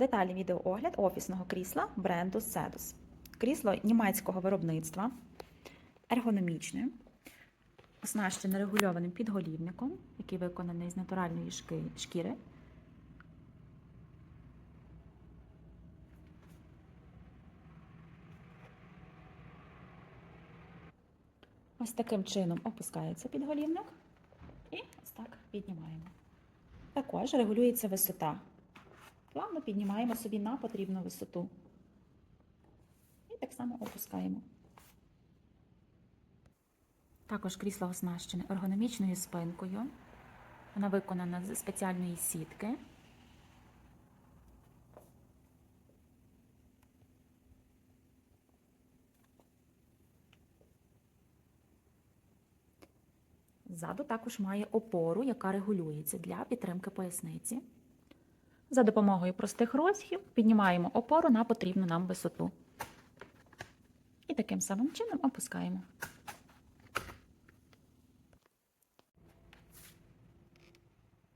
Детальний відеоогляд офісного крісла бренду Sedus. Крісло німецького виробництва, ергономічне, оснащене регульованим підголівником, який виконаний з натуральної шкіри. Ось таким чином опускається підголівник і ось так піднімаємо. Також регулюється висота. Плавно піднімаємо собі на потрібну висоту. І так само опускаємо. Також крісло оснащене ергономічною спинкою. Вона виконана з спеціальної сітки. Ззаду також має опору, яка регулюється для підтримки поясниці. За допомогою простих розхів піднімаємо опору на потрібну нам висоту. І таким самим чином опускаємо.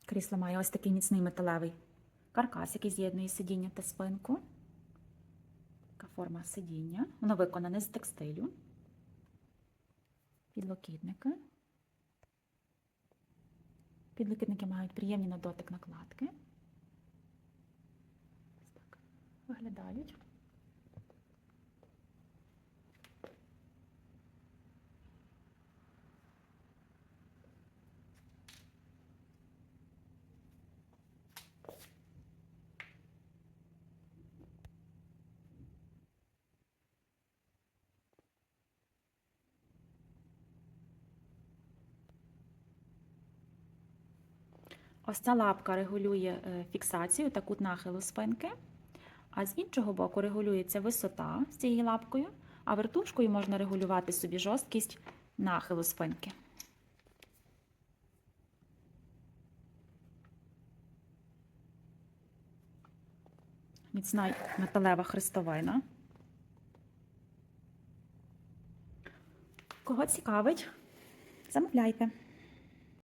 Крісло має ось такий міцний металевий каркас, який з'єднує сидіння та спинку. Така форма сидіння. Воно виконане з текстилю. Підлокітники. Підлокітники мають приємні на дотик накладки. Виглядають. Ось ця лапка регулює е, фіксацію та кут нахилу спинки, а з іншого боку регулюється висота з цією лапкою, а вертушкою можна регулювати собі жорсткість нахилу спинки. Міцна металева хрестовина. Кого цікавить, замовляйте.